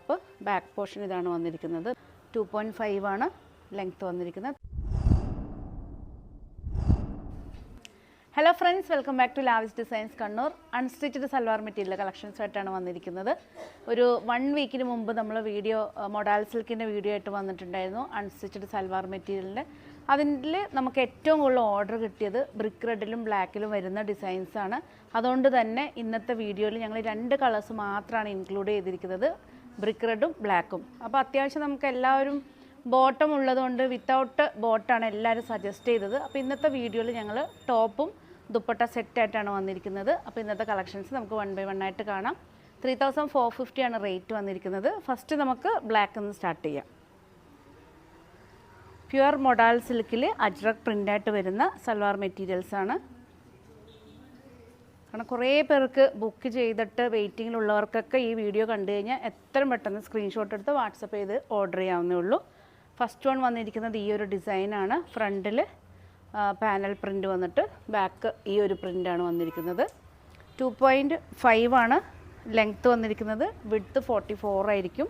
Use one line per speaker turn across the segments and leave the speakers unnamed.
Top back portion ഇതാണ് വന്നിരിക്കുന്നത്. Two point five ആണ് ലെങ്ത്ത് വന്നിരിക്കുന്നത്. Hello friends welcome back to Lavis designs Kannur unstitched salwar material collections ആയിട്ടാണ് വന്നിരിക്കുന്നത്. ഒരു വൺ വീക്കിന് മുമ്പ് നമ്മൾ വീഡിയോ മൊഡാൽ സിൽക്കിന്റെ വീഡിയോ ആയിട്ട് വന്നിട്ടുണ്ടായിരുന്നു അൺസ്റ്റിച്ചഡ് സൽവാർ മെറ്റീരിയലിന്റെ അതിൽ നമുക്ക് ഏറ്റവും കൂടുതൽ ഓർഡർ കിട്ടിയത് ബ്രിക്ക് റെഡിലും ബ്ലാക്കിലും വരുന്ന ഡിസൈൻസാണ് അതുകൊണ്ട് തന്നെ ഇന്നത്തെ വീഡിയോയിൽ ഞങ്ങൾ രണ്ട് കളേഴ്സ് മാത്രമാണ് ഇൻക്ലൂഡ് ചെയ്തിരിക്കുന്നത്. ബ്രിക്ക് റെഡും ബ്ലാക്കും അപ്പോൾ അത്യാവശ്യം നമുക്ക് എല്ലാവരും ബോട്ടം ഉള്ളതുകൊണ്ട് വിത്തൗട്ട് ബോട്ടാണ് എല്ലാവരും സജസ്റ്റ് ചെയ്തത്. അപ്പോൾ ഇന്നത്തെ വീഡിയോയിൽ ഞങ്ങൾ ടോപ്പും ദുപ്പട്ട സെറ്റായിട്ടാണ് വന്നിരിക്കുന്നത്. അപ്പോൾ ഇന്നത്തെ കളക്ഷൻസ് നമുക്ക് വൺ ബൈ വൺ ആയിട്ട് കാണാം. ത്രീ തൗസൻഡ് ഫോർ ഫിഫ്റ്റിയാണ് റേറ്റ് വന്നിരിക്കുന്നത്. ഫസ്റ്റ് നമുക്ക് ബ്ലാക്ക് നിന്ന് സ്റ്റാർട്ട് ചെയ്യാം. പ്യുവർ മൊഡാൽ സിൽക്കിൽ അജ്രക് പ്രിന്റായിട്ട് വരുന്ന സൽവാർ മെറ്റീരിയൽസാണ് കാരണം കുറേ പേർക്ക് ബുക്ക് ചെയ്തിട്ട് വെയിറ്റിങ്ങിലുള്ളവർക്കൊക്കെ ഈ വീഡിയോ കണ്ടു കഴിഞ്ഞാൽ എത്രയും പെട്ടെന്ന് സ്ക്രീൻഷോട്ട് എടുത്ത് വാട്സപ്പ് ചെയ്ത് ഓർഡർ ചെയ്യാവുന്നേ ഉള്ളൂ. ഫസ്റ്റ് വൺ വന്നിരിക്കുന്നത് ഈ ഒരു ഡിസൈനാണ് ഫ്രണ്ടിൽ പാനൽ പ്രിന്റ് വന്നിട്ട് ബാക്ക് ഈ ഒരു പ്രിന്റാണ് വന്നിരിക്കുന്നത്. ടു പോയിന്റ് ഫൈവ് ആണ് ലെങ്ത്ത് വന്നിരിക്കുന്നത്. വിഡ്ത്ത് ഫോർട്ടി ഫോർ ആയിരിക്കും.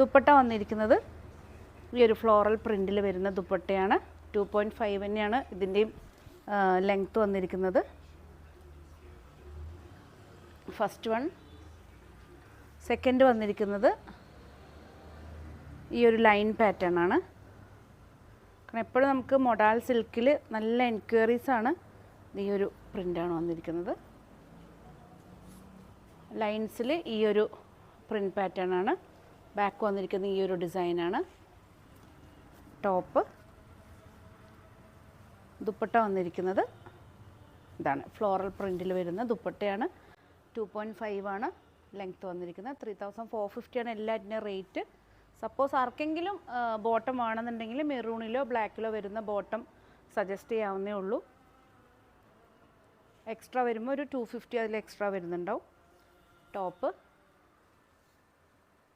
ദുപ്പട്ട വന്നിരിക്കുന്നത് ഈ ഒരു ഫ്ലോറൽ പ്രിന്റിൽ വരുന്ന ദുപ്പട്ടയാണ്. ടു പോയിന്റ് ഫൈവ് തന്നെയാണ് ഇതിന്റെയും ലെങ്ത്ത് വന്നിരിക്കുന്നത്. First one. സെക്കൻഡ് വന്നിരിക്കുന്നത് ഈ ഒരു ലൈൻ പാറ്റേൺ ആണ്. കാരണം എപ്പോഴും നമുക്ക് മൊഡാൽ സിൽക്കിൽ നല്ല എൻക്വയറീസ് ആണ് ഈ ഒരു പ്രിന്റാണ് വന്നിരിക്കുന്നത്. ലൈൻസിൽ ഈ ഒരു പ്രിന്റ് പാറ്റേൺ ആണ്. ബാക്ക് വന്നിരിക്കുന്ന ഈ ഒരു ഡിസൈനാണ് ടോപ്പ് ദുപ്പട്ട വന്നിരിക്കുന്നത്. ഇതാണ്. ഫ്ലോറൽ പ്രിന്റിൽ വരുന്ന ദുപ്പട്ടയാണ്. ടു പോയിന്റ് ഫൈവ് ആണ് ലെങ്ത്ത് വന്നിരിക്കുന്നത്. ത്രീ തൗസൻഡ് ഫോർ ഫിഫ്റ്റിയാണ് എല്ലാറ്റിന്റെ റേറ്റ് സപ്പോസ് ആർക്കെങ്കിലും ബോട്ടം വേണമെന്നുണ്ടെങ്കിൽ മെറൂണിലോ ബ്ലാക്കിലോ വരുന്ന ബോട്ടം സജസ്റ്റ് ചെയ്യാവുന്നേ ഉള്ളൂ. എക്സ്ട്രാ വരുമ്പോൾ ഒരു ടു ഫിഫ്റ്റി അതിൽ എക്സ്ട്രാ വരുന്നുണ്ടാവും. ടോപ്പ്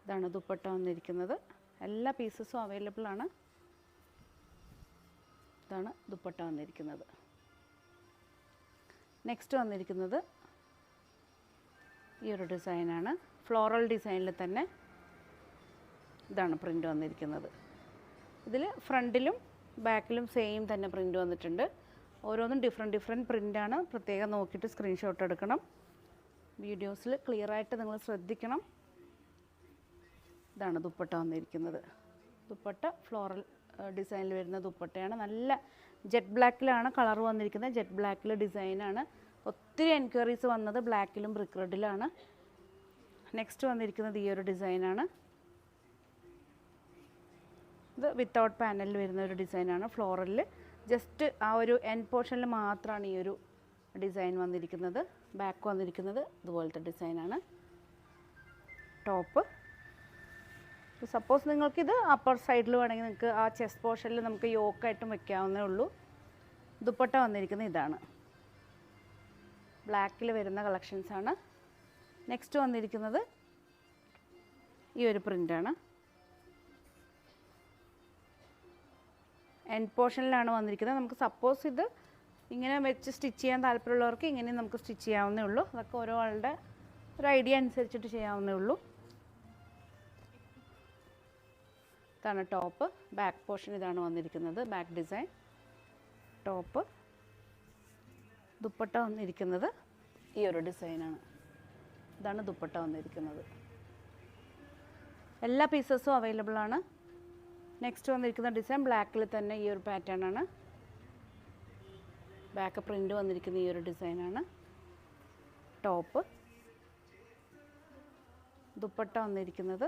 ഇതാണ് ദുപ്പട്ട വന്നിരിക്കുന്നത്. എല്ലാ പീസസും അവൈലബിൾ ആണ്. ഇതാണ് ദുപ്പട്ട വന്നിരിക്കുന്നത്. നെക്സ്റ്റ് വന്നിരിക്കുന്നത് ഈ ഒരു ഡിസൈനാണ്. ഫ്ലോറൽ ഡിസൈനിൽ തന്നെ ഇതാണ് പ്രിന്റ് വന്നിരിക്കുന്നത്. ഇതിൽ ഫ്രണ്ടിലും ബാക്കിലും സെയിം തന്നെ പ്രിന്റ് വന്നിട്ടുണ്ട്. ഓരോന്നും ഡിഫറെന്റ് ഡിഫറെന്റ് പ്രിന്റാണ് പ്രത്യേകം നോക്കിയിട്ട് സ്ക്രീൻഷോട്ട് എടുക്കണം. വീഡിയോസിൽ ക്ലിയർ ആയിട്ട് നിങ്ങൾ ശ്രദ്ധിക്കണം. ഇതാണ് ദുപ്പട്ട വന്നിരിക്കുന്നത്. ദുപ്പട്ട ഫ്ലോറൽ ഡിസൈനിൽ വരുന്ന ദുപ്പട്ടയാണ്. നല്ല ജെറ്റ് ബ്ലാക്കിലാണ് കളർ വന്നിരിക്കുന്നത്. ജെറ്റ് ബ്ലാക്കിൽ ഡിസൈനാണ് ഒത്തിരി എൻക്വയറീസ് വന്നത് ബ്ലാക്കിലും ബ്രിക്ക് റെഡിലാണ് നെക്സ്റ്റ് വന്നിരിക്കുന്നത് ഈ ഒരു ഡിസൈനാണ്. ഇത് വിത്തൗട്ട് പാനലിൽ വരുന്ന ഒരു ഡിസൈനാണ് ഫ്ലോറലിൽ ജസ്റ്റ് ആ ഒരു എൻ പോർഷനിൽ മാത്രമാണ് ഈ ഒരു ഡിസൈൻ വന്നിരിക്കുന്നത്. ബാക്ക് വന്നിരിക്കുന്നത് ഇതുപോലത്തെ ഡിസൈനാണ്. ടോപ്പ് സപ്പോസ് നിങ്ങൾക്കിത് അപ്പർ സൈഡിൽ വേണമെങ്കിൽ നിങ്ങൾക്ക് ആ ചെസ്റ്റ് പോർഷനിൽ നമുക്ക് യോക്കായിട്ടും വെക്കാവുന്നേ ഉള്ളൂ. ദുപ്പട്ട വന്നിരിക്കുന്നത് ഇതാണ്. ബ്ലാക്കിൽ വരുന്ന കളക്ഷൻസാണ് നെക്സ്റ്റ് വന്നിരിക്കുന്നത് ഈ ഒരു പ്രിന്റാണ് എൻഡ് പോർഷനിലാണ് വന്നിരിക്കുന്നത്. നമുക്ക് സപ്പോസ് ഇത് ഇങ്ങനെ വെച്ച് സ്റ്റിച്ച് ചെയ്യാൻ താല്പര്യമുള്ളവർക്ക് ഇങ്ങനെ നമുക്ക് സ്റ്റിച്ച് ചെയ്യാവുന്നേ ഉള്ളൂ. അതൊക്കെ ഓരോ ആളുടെ ഒരു ഐഡിയ അനുസരിച്ചിട്ട് ചെയ്യാവുന്നേ ഉള്ളൂ. ഇതാണ് ടോപ്പ് ബാക്ക് പോർഷൻ ഇതാണ് വന്നിരിക്കുന്നത്. ബാക്ക് ഡിസൈൻ ടോപ്പ് ദുപ്പട്ട വന്നിരിക്കുന്നത് ഈ ഒരു ഡിസൈനാണ്. ഇതാണ് ദുപ്പട്ട വന്നിരിക്കുന്നത്. എല്ലാ പീസസും അവൈലബിൾ ആണ്. നെക്സ്റ്റ് വന്നിരിക്കുന്ന ഡിസൈൻ ബ്ലാക്കിൽ തന്നെ ഈ ഒരു പാറ്റേൺ ആണ്. ബാക്ക് പ്രിന്റ് വന്നിരിക്കുന്ന ഈ ഒരു ഡിസൈനാണ് ടോപ്പ് ദുപ്പട്ട വന്നിരിക്കുന്നത്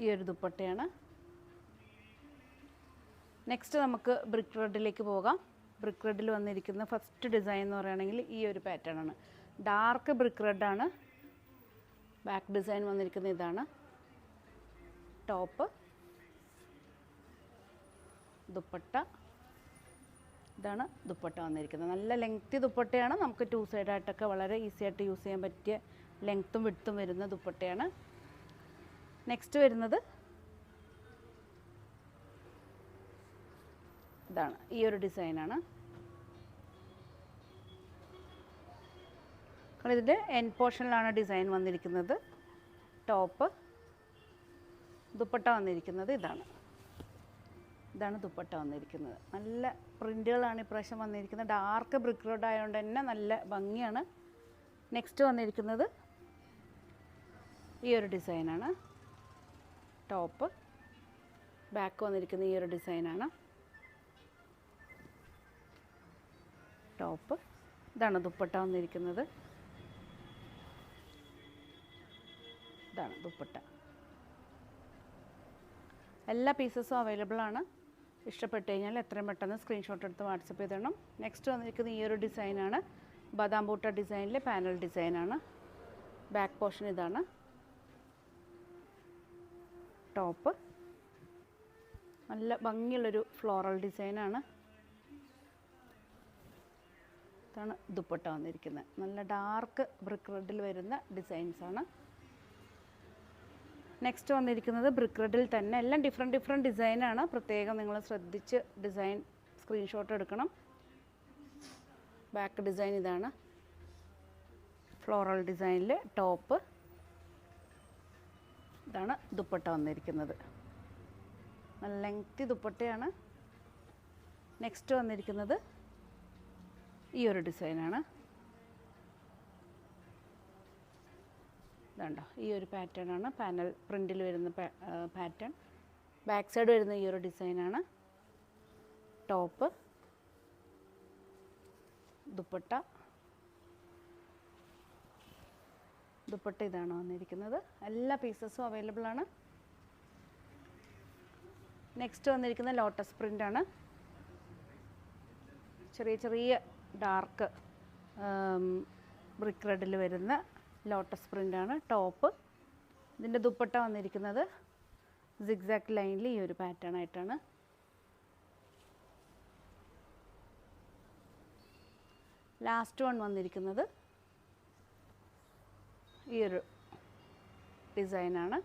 ഈ ഒരു ദുപ്പട്ടയാണ്. നെക്സ്റ്റ് നമുക്ക് ബ്രിക്ക് റെഡിലേക്ക് പോകാം. ബ്രിക്ക് റെഡിൽ വന്നിരിക്കുന്ന ഫസ്റ്റ് ഡിസൈൻ എന്ന് പറയുകയാണെങ്കിൽ ഈ ഒരു പാറ്റേൺ ആണ്. ഡാർക്ക് ബ്രിക്ക് റെഡാണ് ബാക്ക് ഡിസൈൻ വന്നിരിക്കുന്ന ഇതാണ്. ടോപ്പ് ദുപ്പട്ട. ഇതാണ് ദുപ്പട്ട വന്നിരിക്കുന്നത്. നല്ല ലെങ്ത്തി ദുപ്പട്ടയാണ്. നമുക്ക് ടു സൈഡായിട്ടൊക്കെ വളരെ ഈസി ആയിട്ട് യൂസ് ചെയ്യാൻ പറ്റിയ ലെങ്ത്തും വിടുത്തും വരുന്ന ദുപ്പട്ടയാണ്. നെക്സ്റ്റ് വരുന്നത് ഇതാണ് ഈ ഒരു ഡിസൈനാണ്. കാരണം ഇതിന്റെ എൻ പോർഷനിലാണ് ഡിസൈൻ വന്നിരിക്കുന്നത്. ടോപ്പ് ദുപ്പട്ട വന്നിരിക്കുന്നത് ഇതാണ്. ഇതാണ് ദുപ്പട്ട വന്നിരിക്കുന്നത്. നല്ല പ്രിന്റുകളാണ് ഇപ്രാവശ്യം വന്നിരിക്കുന്നത്. ഡാർക്ക് ബ്രിക്ക് റോഡ് ആയതുകൊണ്ട് തന്നെ നല്ല ഭംഗിയാണ്. നെക്സ്റ്റ് വന്നിരിക്കുന്നത് ഈ ഒരു ഡിസൈനാണ്. ടോപ്പ് ബാക്ക് വന്നിരിക്കുന്ന ഈ ഒരു ഡിസൈനാണ്. ടോപ്പ്. ഇതാണ് ദുപ്പട്ട വന്നിരിക്കുന്നത്. ഇതാണ് ദുപ്പട്ട. എല്ലാ പീസസും അവൈലബിൾ ആണ്. ഇഷ്ടപ്പെട്ട് കഴിഞ്ഞാൽ എത്രയും പെട്ടെന്ന് സ്ക്രീൻഷോട്ട് എടുത്ത് വാട്സപ്പ് ചെയ്തിടണം നെക്സ്റ്റ് വന്നിരിക്കുന്ന ഈ ഒരു ഡിസൈനാണ് ബദാം ബൂട്ട ഡിസൈനിലെ പാനൽ ഡിസൈനാണ് ബാക്ക് പോർഷൻ ഇതാണ്. ടോപ്പ് നല്ല ഭംഗിയുള്ളൊരു ഫ്ലോറൽ ഡിസൈനാണ് ഇതാണ് ദുപ്പട്ട വന്നിരിക്കുന്നത്. നല്ല ഡാർക്ക് ബ്രിക്ക് റെഡിൽ വരുന്ന ഡിസൈൻസാണ് നെക്സ്റ്റ് വന്നിരിക്കുന്നത് ബ്രിക്ക് റെഡിൽ തന്നെ എല്ലാം ഡിഫറെന്റ് ഡിഫറെന്റ് ഡിസൈനാണ് പ്രത്യേകം നിങ്ങൾ ശ്രദ്ധിച്ച് ഡിസൈൻ സ്ക്രീൻഷോട്ട് എടുക്കണം. ബാക്ക് ഡിസൈൻ ഇതാണ്. ഫ്ലോറൽ ഡിസൈനിൽ ടോപ്പ് ഇതാണ് ദുപ്പട്ട വന്നിരിക്കുന്നത്. നല്ല ലെങ്തി ദുപ്പട്ടയാണ്. നെക്സ്റ്റ് വന്നിരിക്കുന്നത് ഈ ഒരു ഡിസൈനാണ്. ഇതുണ്ടോ ഈ ഒരു പാറ്റേൺ ആണ്. പാനൽ പ്രിന്റിൽ വരുന്ന പാറ്റേൺ ബാക്ക് സൈഡ് വരുന്ന ഈ ഒരു ഡിസൈനാണ്. ടോപ്പ് ദുപ്പട്ട. ദുപ്പട്ട ഇതാണ് വന്നിരിക്കുന്നത്. എല്ലാ പീസസും അവൈലബിൾ ആണ്. നെക്സ്റ്റ് വന്നിരിക്കുന്ന ലോട്ടസ് പ്രിന്റാണ് ചെറിയ ചെറിയ ഡാർക്ക് ബ്രിക്ക് റെഡിൽ വരുന്ന ലോട്ടസ് പ്രിന്റാണ് ടോപ്പ് ഇതിന്റെ ദുപ്പട്ട വന്നിരിക്കുന്നത് സിഗ്സാക്ട് ലൈനിൽ ഈ ഒരു പാറ്റേൺ ആയിട്ടാണ്. ലാസ്റ്റ് വൺ വന്നിരിക്കുന്നത് ഈ ഒരു ഡിസൈനാണ്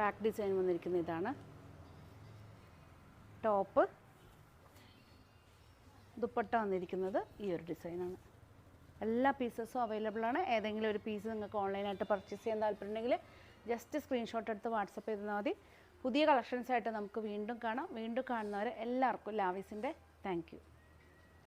ബാക്ക് ഡിസൈൻ വന്നിരിക്കുന്ന ഇതാണ്. ടോപ്പ് ദുപ്പട്ട വന്നിരിക്കുന്നത് ഈ ഒരു ഡിസൈനാണ് എല്ലാ പീസസും അവൈലബിൾ ആണ്. ഏതെങ്കിലും ഒരു പീസ് നിങ്ങൾക്ക് ഓൺലൈനായിട്ട് പർച്ചേസ് ചെയ്യാൻ താല്പര്യമുണ്ടെങ്കിൽ ജസ്റ്റ് സ്ക്രീൻഷോട്ട് എടുത്ത് വാട്സപ്പ് ചെയ്താൽ മതി. പുതിയ കളക്ഷൻസായിട്ട് നമുക്ക് വീണ്ടും കാണാം. വീണ്ടും കാണുന്നവരെ എല്ലാവർക്കും ലാവിസിന്റെ താങ്ക്